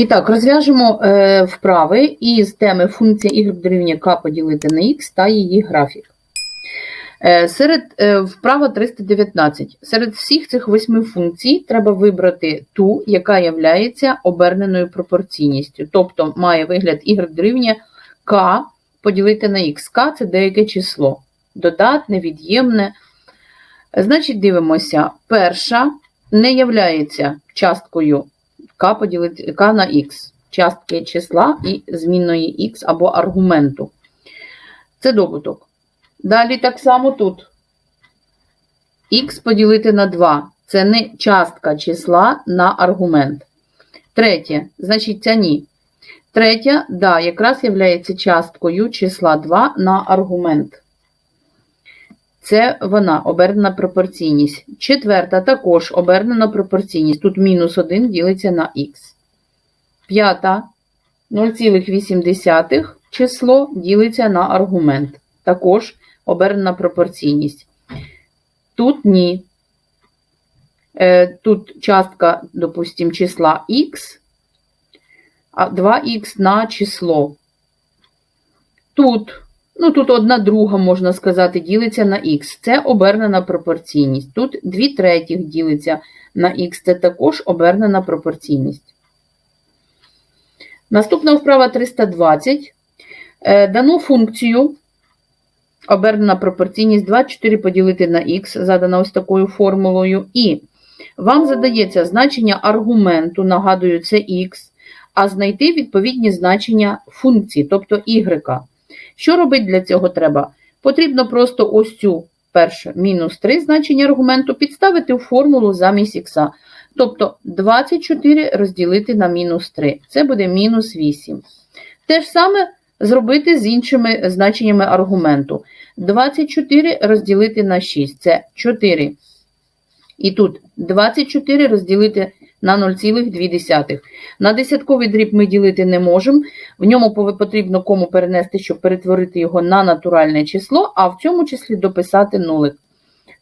І так, розв'яжемо е, вправи із теми функція y дорівнює k поділити на x та її графік. Е, серед е, вправа 319. Серед всіх цих восьми функцій треба вибрати ту, яка є оберненою пропорційністю. Тобто має вигляд y дорівнює k поділити на x. k – це деяке число. Додатне, від'ємне. Значить, дивимося, перша не являється часткою k поділити k на x, частки числа і змінної x або аргументу. Це добуток. Далі так само тут. Х поділити на 2. Це не частка числа на аргумент. Третє, значить, ця ні. Третя, да, якраз є часткою числа 2 на аргумент. Це вона обернена пропорційність. Четверта також обернена пропорційність. Тут мінус 1 ділиться на х. П'ята 0,8 число ділиться на аргумент. Також обернена пропорційність. Тут ні. Е, тут частка, допустимо, числа х, а 2х на число. Тут, ну тут одна друга, можна сказати, ділиться на х. Це обернена пропорційність. Тут 2 третіх ділиться на х, це також обернена пропорційність. Наступна вправа 320. Е, дано функцію обернена пропорційність 24 поділити на х, задана ось такою формулою. І вам задається значення аргументу, нагадую, це х, а знайти відповідні значення функції, тобто y. Що робити для цього треба? Потрібно просто ось цю перше мінус 3 значення аргументу підставити в формулу замість х. Тобто 24 розділити на мінус 3. Це буде мінус 8. Те ж саме зробити з іншими значеннями аргументу. 24 розділити на 6 це 4. І тут 24 розділити на 0,2. На десятковий дріб ми ділити не можемо. В ньому потрібно кому перенести, щоб перетворити його на натуральне число, а в цьому числі дописати нулик.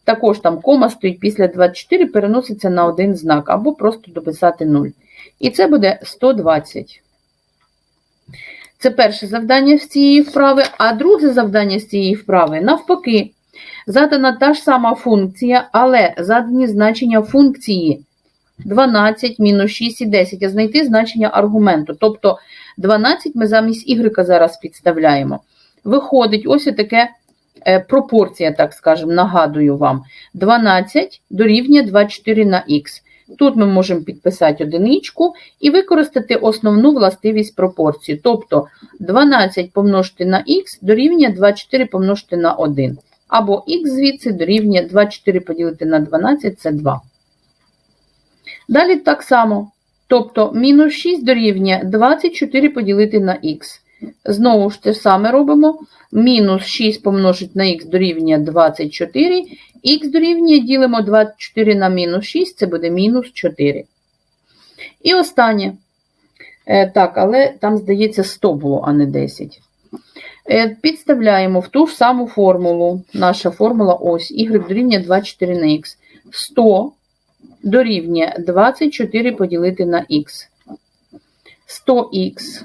Також там кома стоїть після 24, переноситься на один знак, або просто дописати 0. І це буде 120. Це перше завдання з цієї вправи, а друге завдання з цієї вправи навпаки. Задана та ж сама функція, але задані значення функції 12, мінус 6 і 10, а знайти значення аргументу. Тобто 12 ми замість y зараз підставляємо. Виходить, ось таке е, пропорція, так скажемо, нагадую вам. 12 дорівнює 24 на х. Тут ми можемо підписати одиничку і використати основну властивість пропорції. Тобто 12 помножити на х дорівнює 24 помножити на 1. Або х звідси дорівнює 24 поділити на 12 це 2. Далі так само. Тобто мінус 6 дорівнює 24 поділити на х. Знову ж те саме робимо. Мінус 6 помножить на х дорівнює 24, х дорівнює ділимо 24 на мінус 6, це буде мінус 4. І останнє. Е, так, але там, здається, 100 було, а не 10. Е, підставляємо в ту ж саму формулу. Наша формула ось y дорівнює 24 на х. 100 дорівнює 24 поділити на х. 100х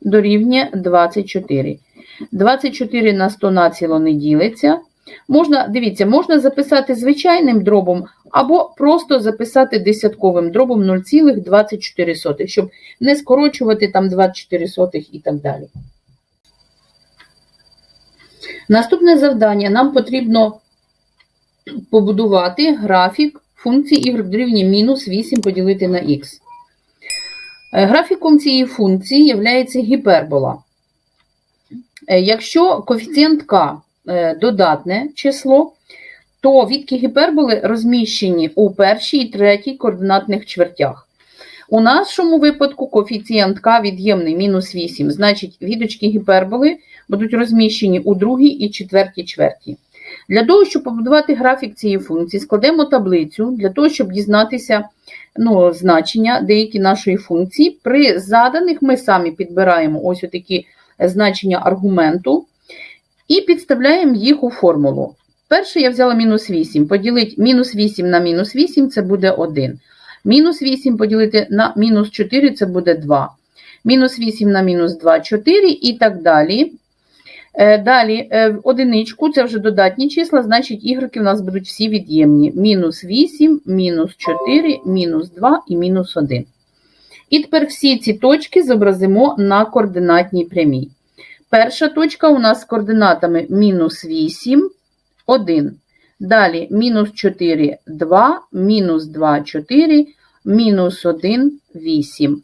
дорівнює 24. 24 на 100 націло не ділиться. Можна, дивіться, можна записати звичайним дробом, або просто записати десятковим дробом 0,24, щоб не скорочувати там 24 і так далі. Наступне завдання нам потрібно побудувати графік функції y дорівнює мінус 8 поділити на х. Е, графіком цієї функції є гіпербола. Е, якщо коефіцієнт k е, додатне число, то відки гіперболи розміщені у першій і третій координатних чвертях. У нашому випадку коефіцієнт k від'ємний мінус 8, значить, відочки гіперболи будуть розміщені у другій і четвертій чверті. Для того, щоб побудувати графік цієї функції, складемо таблицю для того, щоб дізнатися ну, значення деякі нашої функції. При заданих ми самі підбираємо ось такі значення аргументу і підставляємо їх у формулу. Перше я взяла мінус 8. Поділити мінус 8 на мінус 8 це буде 1. Мінус 8 поділити на мінус 4 це буде 2. Мінус 8 на мінус 2 4 і так далі. Е, Далі е, в одиничку це вже додатні числа, значить ігреки у нас будуть всі від'ємні. Мінус 8, мінус 4, мінус 2 і мінус 1. І тепер всі ці точки зобразимо на координатній прямій. Перша точка у нас з координатами мінус 8, 1. Далі мінус 4, 2, мінус 2, 4, мінус 1, 8.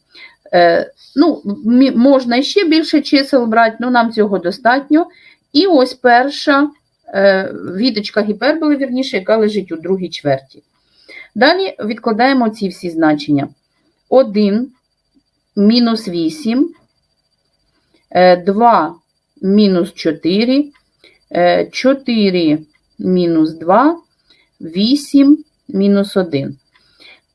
Е, ну, можна ще більше чисел брати, але нам цього достатньо. І ось перша е, віточка гіперболи, вірніше, яка лежить у другій чверті. Далі відкладаємо ці всі значення. 1 мінус 8, 2 мінус 4, 4 мінус 2, 8 мінус 1.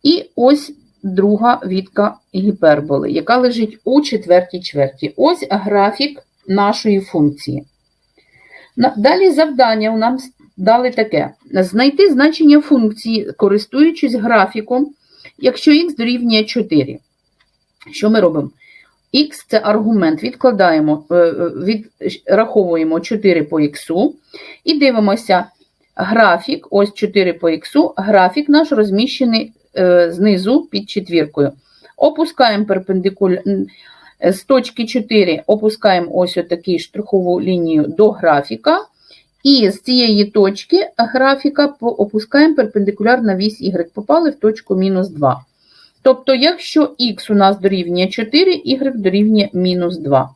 І ось друга відка гіперболи, яка лежить у четвертій чверті. Ось графік нашої функції. Далі завдання у нам дали таке: знайти значення функції, користуючись графіком, якщо х дорівнює 4. Що ми робимо? Х це аргумент, відкладаємо, е, е, відраховуємо 4 по х і дивимося графік, ось 4 по х, графік наш розміщений знизу під четвіркою. Опускаємо перпендикуляр з точки 4, опускаємо ось отаку штрихову лінію до графіка. І з цієї точки графіка опускаємо перпендикуляр на вісь y. Попали в точку мінус 2. Тобто, якщо х у нас дорівнює 4, y дорівнює мінус 2.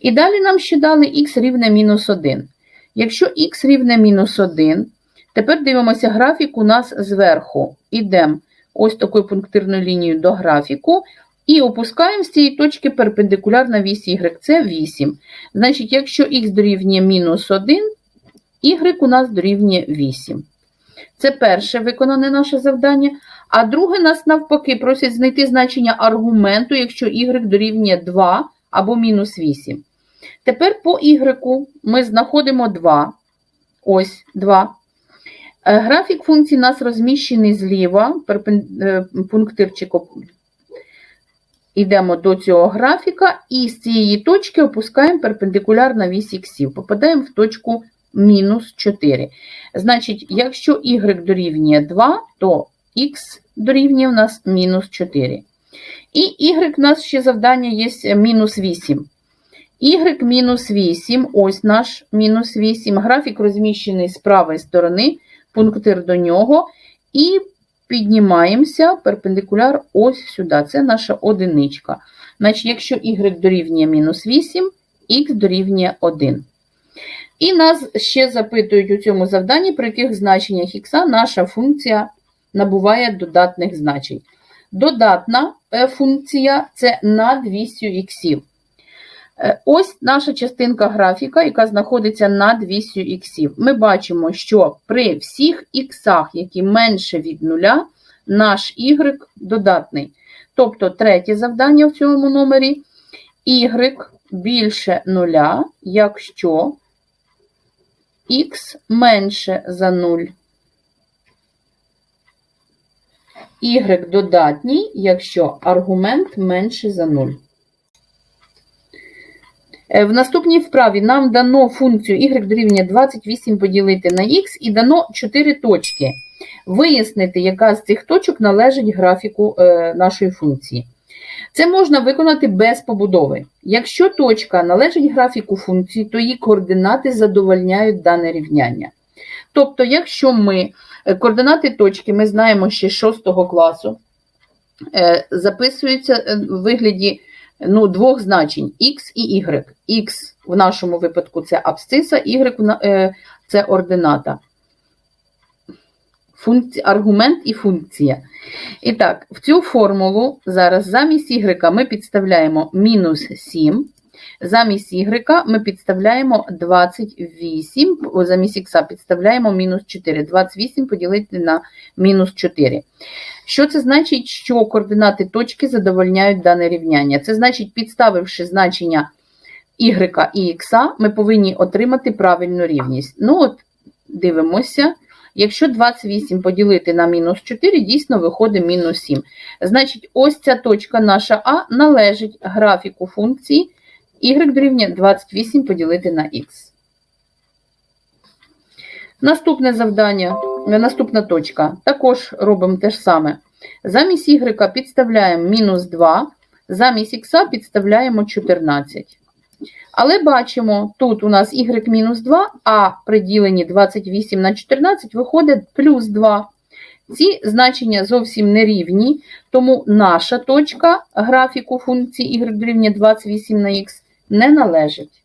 І далі нам ще дали х рівне мінус 1. Якщо х рівне мінус 1, тепер дивимося графік у нас зверху. Ідемо ось такою пунктирною лінією до графіку і опускаємо з цієї точки перпендикуляр на вісь y. Це 8. Значить, якщо х дорівнює мінус 1, y у нас дорівнює 8. Це перше виконане наше завдання. А друге нас навпаки просять знайти значення аргументу, якщо y дорівнює 2 або мінус 8. Тепер по y ми знаходимо 2. Ось 2. Е, Графік функції у нас розміщений зліва, е, пунктирчик Йдемо до цього графіка і з цієї точки опускаємо перпендикуляр на вісь іксів. Попадаємо в точку мінус 4. Значить, якщо y дорівнює 2, то х дорівнює у нас мінус 4. І y у нас ще завдання є мінус 8. y мінус 8, ось наш мінус 8. Графік розміщений з правої сторони, пунктир до нього. І піднімаємося перпендикуляр ось сюди. Це наша одиничка. Значить, якщо y дорівнює мінус 8, х дорівнює 1. І нас ще запитують у цьому завданні, при яких значеннях х наша функція набуває додатних значень. Додатна е, функція це над вісю іксів. Е, Ось наша частинка графіка, яка знаходиться над вісю іксів. Ми бачимо, що при всіх іксах, які менше від нуля, наш y додатний. Тобто третє завдання в цьому номері y більше нуля, якщо х менше за 0. Y додатній, якщо аргумент менше за 0. Е, В наступній вправі нам дано функцію y дорівнює 28 поділити на x і дано 4 точки. Вияснити, яка з цих точок належить графіку е, нашої функції. Це можна виконати без побудови. Якщо точка належить графіку функції, то її координати задовольняють дане рівняння. Тобто, якщо ми е, координати точки, ми знаємо ще з 6 класу, записуються в вигляді ну, двох значень X і Y. X в нашому випадку це абсциса, Y е, це ордината. Функці... аргумент і функція. І так, в цю формулу зараз замість y ми підставляємо мінус 7, замість y ми підставляємо 28, замість х підставляємо мінус 4. 28 поділити на мінус 4. Що це значить, що координати точки задовольняють дане рівняння? Це значить, підставивши значення y і x, ми повинні отримати правильну рівність. Ну от, дивимося. Якщо 28 поділити на мінус 4, дійсно виходить мінус 7. Значить, ось ця точка наша А належить графіку функції y дорівнює 28 поділити на х. Наступне завдання, е, наступна точка. Також робимо те ж саме. Замість y підставляємо мінус 2, замість х підставляємо 14. Але бачимо, тут у нас y мінус 2, а при діленні 28 на 14 виходить плюс 2. Ці значення зовсім не рівні, тому наша точка графіку функції y дорівнює 28 на х не належить.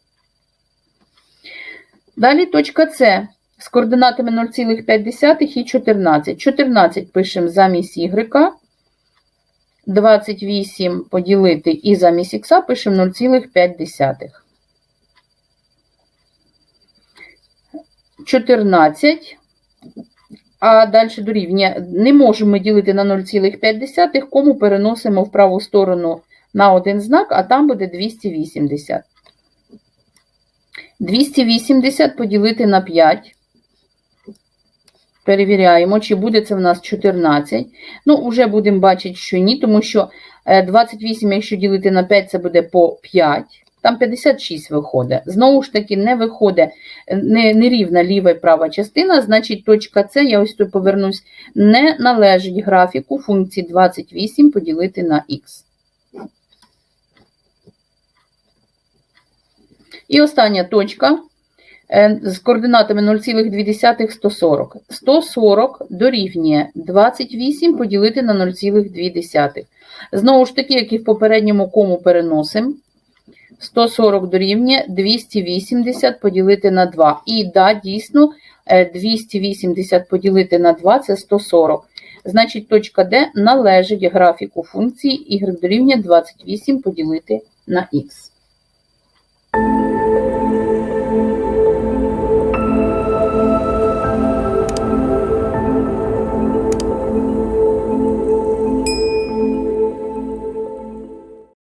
Далі точка С з координатами 0,5 і 14. 14 пишемо замість y. 28 поділити і замість х пишемо 0,5. 14. А далі дорівнює. Не можемо ділити на 0,5, кому переносимо в праву сторону на один знак, а там буде 280. 280 поділити на 5. Перевіряємо, чи буде це в нас 14. Ну, вже будемо бачити, що ні, тому що е, 28, якщо ділити на 5, це буде по 5. Там 56 виходить. Знову ж таки, не виходить е, не, нерівна ліва і права частина, значить точка С, я ось тут повернусь, не належить графіку функції 28 поділити на х. І остання точка е, з координатами 0,2 140. 140 дорівнює 28 поділити на 0,2. Знову ж таки, як і в попередньому кому переносимо. 140 дорівнює 280 поділити на 2. І да, дійсно, е, 280 поділити на 2 це 140. Значить, точка Д належить графіку функції y дорівнює 28 поділити на х.